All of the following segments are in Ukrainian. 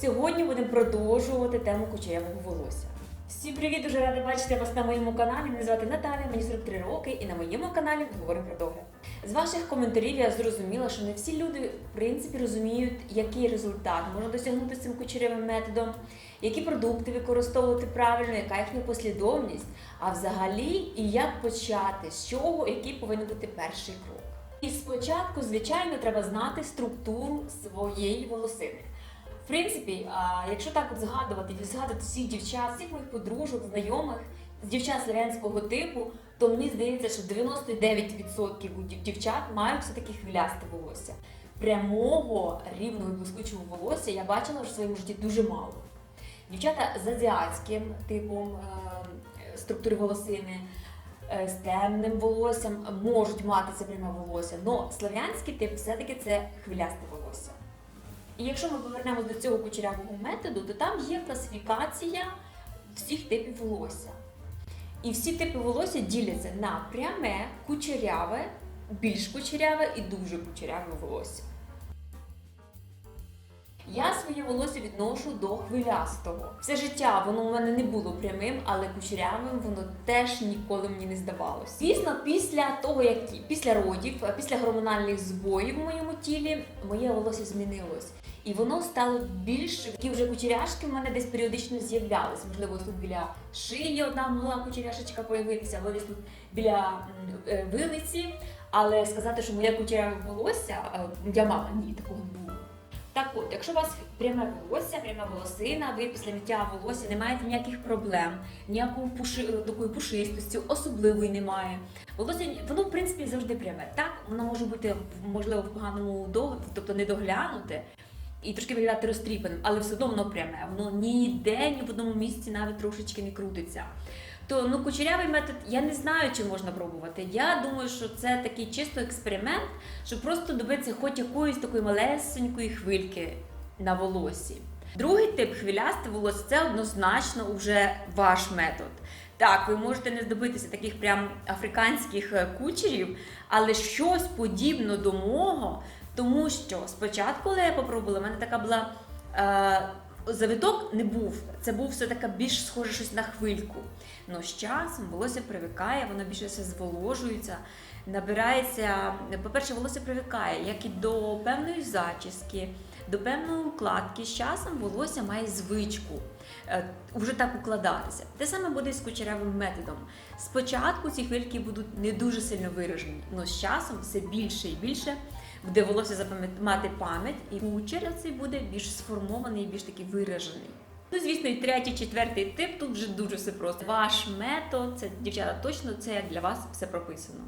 Сьогодні будемо продовжувати тему кучерявого волосся. Всім привіт! Дуже рада бачити вас на моєму каналі. Мене звати Наталя, мені 43 роки, і на моєму каналі говоримо про догляд. З ваших коментарів я зрозуміла, що не всі люди в принципі розуміють, який результат можна досягнути цим кучерявим методом, які продукти використовувати правильно, яка їхня послідовність, а взагалі і як почати, з чого, який повинен бути перший крок. І спочатку, звичайно, треба знати структуру своєї волосини. В принципі, якщо так от згадувати, згадувати всіх дівчат, всіх моїх подружок, знайомих, дівчат славянського типу, то мені здається, що 99% дівчат мають все-таки хвилясте волосся. Прямого рівного блискучого волосся я бачила в своєму житті дуже мало. Дівчата з азіатським типом е, структури волосини, е, з темним волоссям можуть мати це пряме волосся, але слав'янський тип все-таки це хвилясте волосся. І якщо ми повернемося до цього кучерявого методу, то там є класифікація всіх типів волосся. І всі типи волосся діляться на пряме, кучеряве, більш кучеряве і дуже кучеряве волосся. Я своє волосся відношу до хвилястого. Все життя воно у мене не було прямим, але кучерявим воно теж ніколи мені не здавалося. Звісно, після того, як після родів, після гормональних збоїв в моєму тілі, моє волосся змінилось. І воно стало більш такі вже кучеряшки в мене десь періодично з'являлись. Можливо, тут біля шиї одна могла кучеряшечка появитися, або десь тут біля е, вилиці. Але сказати, що моє кучеряве волосся, е, я мама, ні, такого не було. Так от, якщо у вас пряме волосся, пряма волосина, ви після миття волосся не маєте ніяких проблем, ніякої пуши, такої пушистості, особливої немає. Волосся воно в принципі завжди пряме. Так, воно може бути можливо в поганому догляді, тобто не доглянуте. І трошки виглядати розтріпаним, але все одно воно пряме. Воно ніде, ні в одному місці навіть трошечки не крутиться. То ну кучерявий метод я не знаю, чи можна пробувати. Я думаю, що це такий чисто експеримент, щоб просто добитися хоч якоїсь такої малесенької хвильки на волосі. Другий тип хвилясте волосся це однозначно вже ваш метод. Так, ви можете не здобитися таких прям африканських е, кучерів, але щось подібне до мого, тому що спочатку, коли я попробувала, в мене така була. Е, Завиток не був, це був все таке більш схоже щось на хвильку. Ну з часом волосся привикає, воно більше все зволожується, набирається. По-перше, волосся привикає, як і до певної зачіски, до певної укладки. З часом волосся має звичку е, вже так укладатися. Те саме буде і з кучерявим методом. Спочатку ці хвильки будуть не дуже сильно виражені, але з часом все більше і більше буде волосся запам'ят- мати пам'ять, і кучер цей буде більш сформований більш такий виражений. Ну, звісно, і третій, четвертий тип тут вже дуже все просто. Ваш метод, це дівчата, точно це для вас все прописано.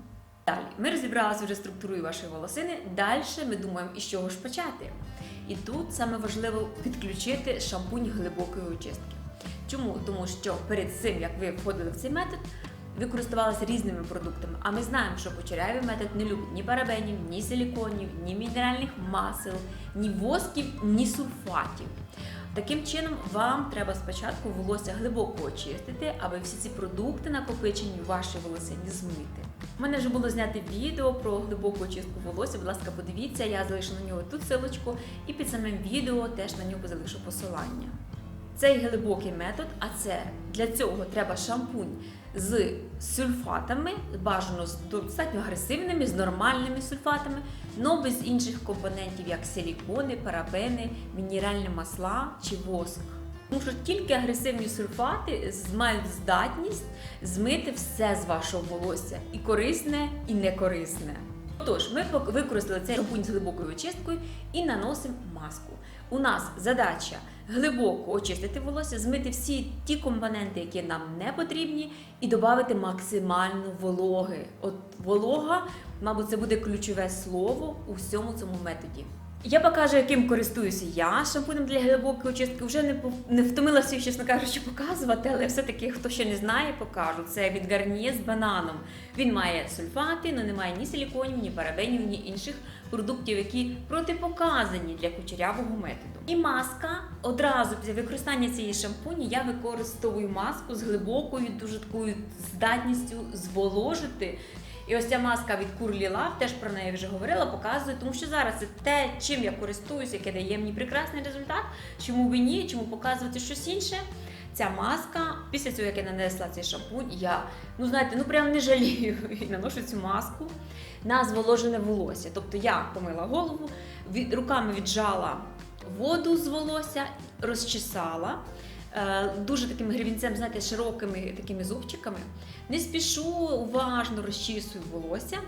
Далі ми розібралися вже структурою вашої волосини. Далі ми думаємо, із чого ж почати. І тут саме важливо підключити шампунь глибокої очистки. Чому? Тому що перед цим, як ви входили в цей метод, ви користувалися різними продуктами. А ми знаємо, що кучерявий метод не любить ні парабенів, ні силіконів, ні мінеральних масел, ні восків, ні сульфатів. Таким чином, вам треба спочатку волосся глибоко очистити, аби всі ці продукти накопичені в вашій волосині змити. У мене вже було знято відео про глибоку очистку волосся. Будь ласка, подивіться, я залишу на нього тут силочку, і під самим відео теж на нього залишу посилання. Цей глибокий метод, а це для цього треба шампунь з сульфатами, бажано з достатньо агресивними, з нормальними сульфатами, але без інших компонентів, як силікони, парабени, мінеральні масла чи воск. Тому що тільки агресивні сульфати мають здатність змити все з вашого волосся, і корисне, і некорисне. Отож, ми використали цей шампунь з глибокою очисткою і наносимо маску. У нас задача глибоко очистити волосся, змити всі ті компоненти, які нам не потрібні, і додати максимально вологи. От волога, мабуть, це буде ключове слово у всьому цьому методі. Я покажу, яким користуюся я шампунем для глибокої очистки. Вже не не втомилася, чесно кажучи, показувати, але все-таки, хто ще не знає, покажу. Це від Garnier з бананом. Він має сульфати, але немає ні силіконів, ні парабенів, ні інших продуктів, які протипоказані для кучерявого методу. І маска одразу після використання цієї шампуні я використовую маску з глибокою, дуже такою здатністю зволожити І ось ця маска від Curly Love, теж про неї вже говорила, показує, тому що зараз це те, чим я користуюся, яке дає мені прекрасний результат. Чому б ні, чому показувати щось інше. Ця маска, після цього, як я нанесла цей шампунь, я, ну знаєте, ну прям не жалію і наношу цю маску на зволожене волосся. Тобто я помила голову, від, руками віджала воду з волосся, розчесала. Е, Дуже таким грівінцем, знаєте, широкими такими зубчиками. Не спішу, уважно розчісую волосся.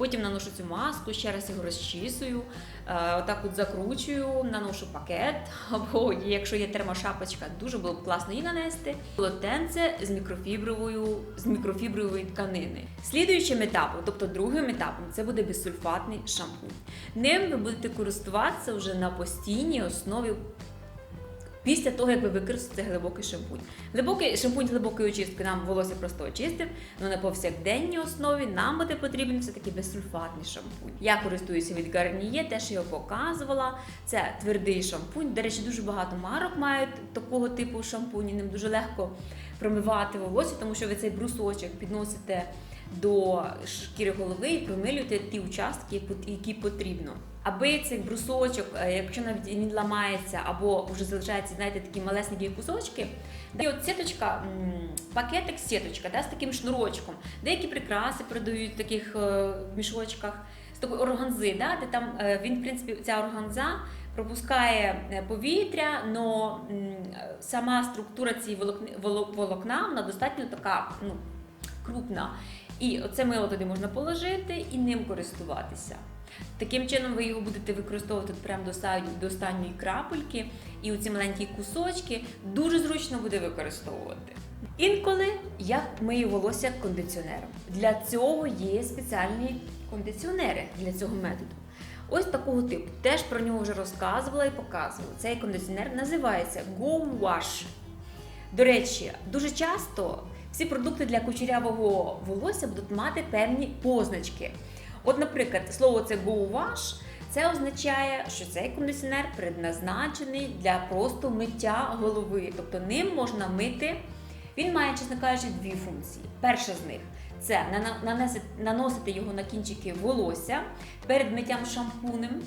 Потім наношу цю маску, ще раз його розчісую, е, отак от закручую, наношу пакет. Або якщо є термошапочка, дуже було б класно її нанести. Полотенце з мікрофібровою, з мікрофібрової тканини. Слідуючим етапом, тобто другим етапом, це буде безсульфатний шампунь. Ним ви будете користуватися вже на постійній основі після того, як ви використаєте глибокий шампунь. Глибокий шампунь глибокої очистки нам волосся просто очистив, але на повсякденній основі нам буде потрібен все-таки безсульфатний шампунь. Я користуюся від Garnier, теж його показувала. Це твердий шампунь. До речі, дуже багато марок мають такого типу шампуні. Ним дуже легко промивати волосся, тому що ви цей брусочок підносите до шкіри голови і промилюєте ті участки, які потрібно. Аби цей брусочок, е, якщо навіть він ламається або вже залишаються, знаєте, такі малесенькі кусочки, і от сіточка, пакетик сіточка, да, з таким шнурочком. Деякі прикраси продають в таких е, мішочках з такої органзи, да, де там е, він, в принципі, ця органза пропускає повітря, але сама структура цієї волокна вона достатньо така ну, крупна. І оце мило туди можна положити і ним користуватися. Таким чином ви його будете використовувати прямо до останньої, крапельки, і оці маленькі кусочки дуже зручно буде використовувати. Інколи я мию волосся кондиціонером. Для цього є спеціальні кондиціонери для цього методу. Ось такого типу. Теж про нього вже розказувала і показувала. Цей кондиціонер називається Go Wash. До речі, дуже часто всі продукти для кучерявого волосся будуть мати певні позначки. От, наприклад, слово це Go Wash, це означає, що цей кондиціонер предназначений для просто миття голови. Тобто ним можна мити. Він має, чесно кажучи, дві функції. Перша з них це наносити його на кінчики волосся перед миттям шампунем.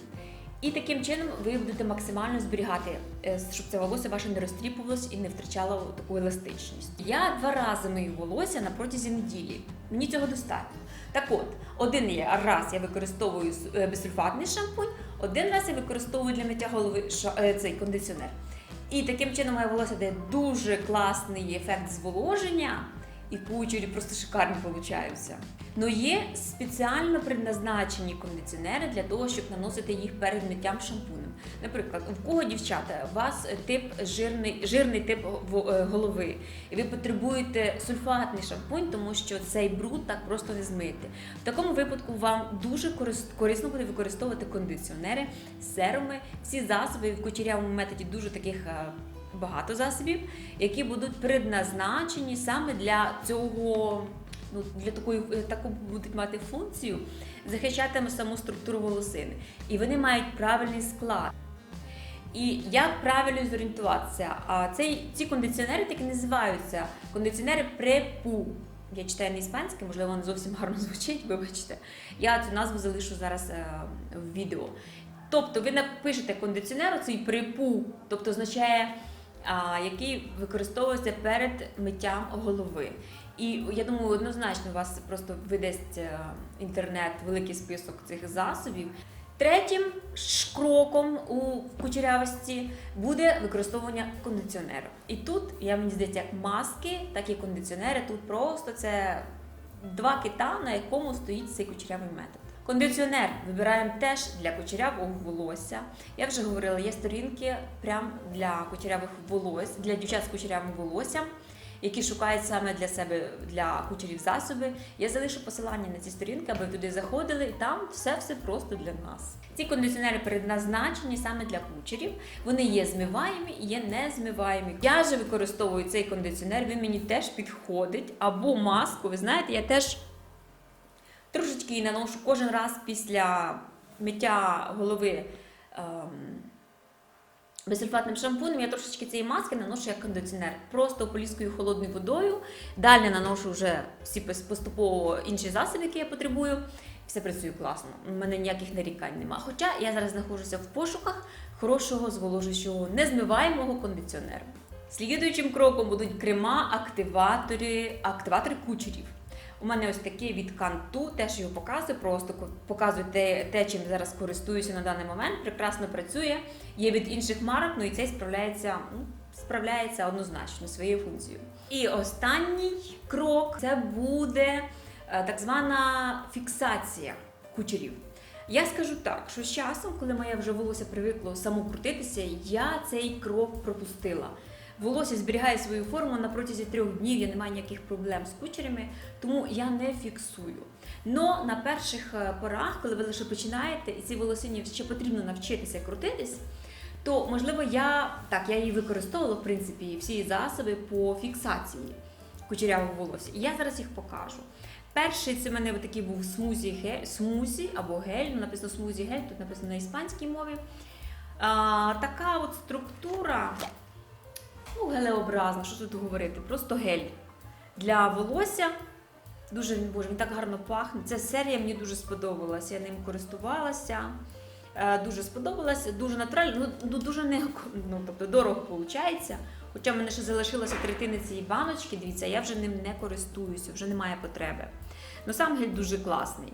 І таким чином ви будете максимально зберігати, е, щоб це волосся ваше не розтріпувалось і не втрачало таку еластичність. Я два рази мию волосся на протязі неділі. Мені цього достатньо. Так от, один раз я використовую е, безсульфатний шампунь, один раз я використовую для миття голови е, цей кондиціонер. І таким чином моє волосся дає дуже класний ефект зволоження. І кучері просто шикарні получаються. Ну є спеціально предназначені кондиціонери для того, щоб наносити їх перед миттям шампунем. Наприклад, у кого дівчата, у вас е, тип жирний, жирний тип е, голови, і ви потребуєте сульфатний шампунь, тому що цей бруд так просто не змити. В такому випадку вам дуже корисно буде використовувати кондиціонери, серуми, всі засоби в кучерявому методі дуже таких. Багато засобів, які будуть предназначені саме для цього, ну для такої е, таку будуть мати функцію захищати саму структуру волосини. І вони мають правильний склад. І як правильно зорієнтуватися? А цей, ці кондиціонери так і називаються кондиціонери препу. Я читаю на іспанське, можливо, не зовсім гарно звучить, вибачте. Я цю назву залишу зараз е, в відео. Тобто ви напишете кондиціонер, цей припу, тобто означає, який використовується перед миттям голови. І я думаю, однозначно у вас просто видасть е, інтернет великий список цих засобів. Третім кроком у кучерявості буде використовування кондиціонеру. І тут, я мені здається, як маски, так і кондиціонери. Тут просто це два кита, на якому стоїть цей кучерявий метод. Кондиціонер вибираємо теж для кучерявого волосся. Я вже говорила, є сторінки прям для кучерявих волосся, для дівчат з кучерявим волоссям, які шукають саме для себе для кучерів засоби. Я залишу посилання на ці сторінки, аби туди заходили, і там все все просто для нас. Ці кондиціонери предназначені саме для кучерів. Вони є змиваємі і є незмиваємі. Я же використовую цей кондиціонер, він мені теж підходить. Або маску. Ви знаєте, я теж трошечки її наношу кожен раз після миття голови ем, Безсульфатним шампунем я трошечки цієї маски наношу як кондиціонер. Просто поліскою холодною водою. Далі наношу вже всі поступово інші засоби, які я потребую. Все працює класно. У мене ніяких нарікань нема. Хоча я зараз знаходжуся в пошуках хорошого зволожуючого, незмиваємого кондиціонера. Слідуючим кроком будуть крема, активатори, активатори кучерів. У мене ось такий від канту, теж його показую, просто показую те, те, чим зараз користуюся на даний момент. Прекрасно працює. Є від інших марок, ну і цей справляється, ну, справляється однозначно своєю функцією. І останній крок це буде е, так звана фіксація кучерів. Я скажу так, що з часом, коли моє вже волосся привикло само крутитися, я цей крок пропустила. Волосся зберігає свою форму на протязі трьох днів, я не маю ніяких проблем з кучерями, тому я не фіксую. Но на перших е, порах, коли ви лише починаєте, і ці волосині ще потрібно навчитися крутитись, то можливо я так, я її використовувала в принципі всі засоби по фіксації кучерявого волосся. І я зараз їх покажу. Перший це в мене такий був смузі гель, смузі або гель, ну, написано смузі гель, тут написано на іспанській мові. А, така от структура, ну, гелеобразна, що тут говорити, просто гель для волосся. Дуже він боже, він так гарно пахне. Ця серія мені дуже сподобалася. Я ним користувалася. Е, Дуже сподобалася, дуже натурально, ну, ну дуже не ну, тобто дорого виходить. Хоча в мене ще залишилася третина цієї баночки, дивіться, я вже ним не користуюся, вже немає потреби. Ну сам гель дуже класний.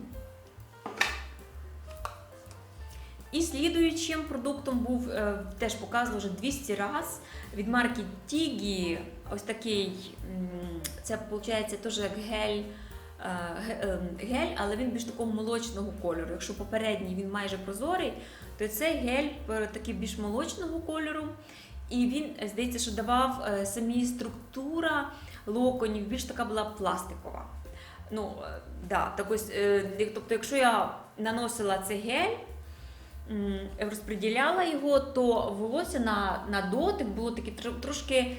І слідуючим продуктом був, е, теж показувала вже 200 раз від марки Тігі. Ось такий, це виходить теж як гель, е, е, гель, але він більш такого молочного кольору. Якщо попередній він майже прозорий, то цей гель такий більш молочного кольору. І він, здається, що давав самі структура локонів, більш така була пластикова. Ну, да, так ось, тобто, якщо я наносила цей гель, розподіляла його, то волосся на, на дотик було таке трошки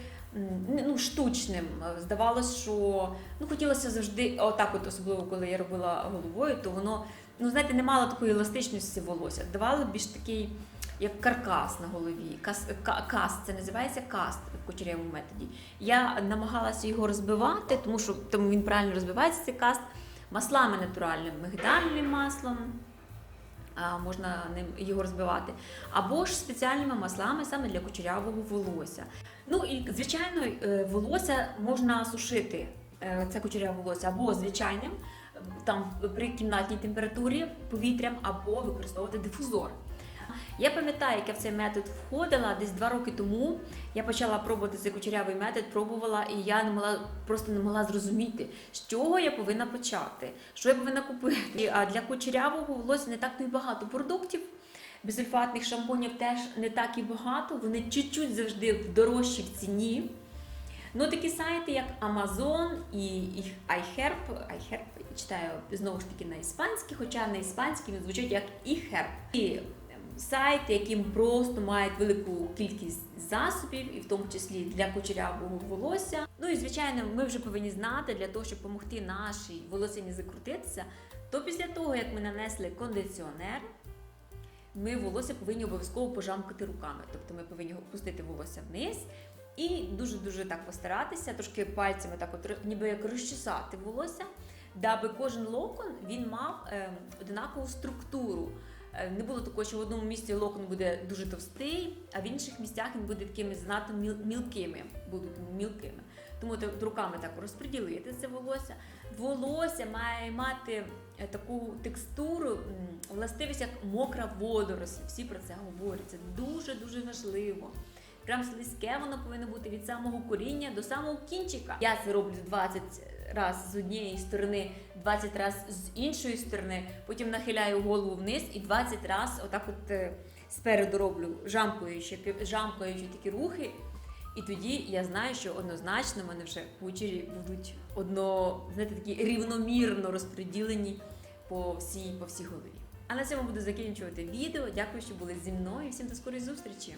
ну, штучним. Здавалося, що ну, хотілося завжди, отак, от, особливо коли я робила головою, то воно, ну знаєте, не мало такої еластичності волосся. Давало більш такий, як каркас на голові. Кас, ка- каст, це називається каст в кучерявому методі. Я намагалася його розбивати, тому що тому він правильно розбивається, цей каст, маслами натуральними, мигдальним маслом можна ним його розбивати, або ж спеціальними маслами саме для кучерявого волосся. Ну і звичайно, е, волосся можна сушити. е, Це кучеряве волосся або звичайним, там при кімнатній температурі повітрям, або використовувати дифузор. Я пам'ятаю, як я в цей метод входила десь два роки тому. Я почала пробувати цей кучерявий метод, пробувала, і я не могла просто не могла зрозуміти, з чого я повинна почати, що я повинна купити. А для кучерявого волосся не так багато продуктів. Безсульфатних шампунів теж не так і багато. Вони чуть-чуть завжди дорожчі в ціні. Ну, такі сайти, як Amazon і, iHerb, iHerb читаю знову ж таки на іспанській, хоча на іспанській він звучить як iHerb. І сайти, які просто мають велику кількість засобів, і в тому числі для кучерявого волосся. Ну і звичайно, ми вже повинні знати для того, щоб допомогти нашій волосині закрутитися, то після того, як ми нанесли кондиціонер, ми волосся повинні обов'язково пожамкати руками. Тобто ми повинні опустити волосся вниз і дуже-дуже так постаратися, трошки пальцями так от ніби як розчесати волосся, даби кожен локон він мав е, однакову структуру. Е, Не було такого, що в одному місці локон буде дуже товстий, а в інших місцях він буде такими занадто міл- мілкими, будуть мілкими. Тому руками так розподілити це волосся. Волосся має мати е, таку текстуру, властивість як мокра водоросль. Всі про це говорять. Це дуже дуже важливо. Прям слизьке воно повинно бути від самого коріння до самого кінчика. Я це роблю 20 раз з однієї сторони, 20 раз з іншої сторони, потім нахиляю голову вниз і 20 раз отак от е, спереду роблю жамкуючи, жамкаючи такі рухи. І тоді я знаю, що однозначно в мене вже кучері будуть одно, знаєте, такі рівномірно розподілені по всій, по всій голові. А на цьому буду закінчувати відео. Дякую, що були зі мною. Всім до скорої зустрічі!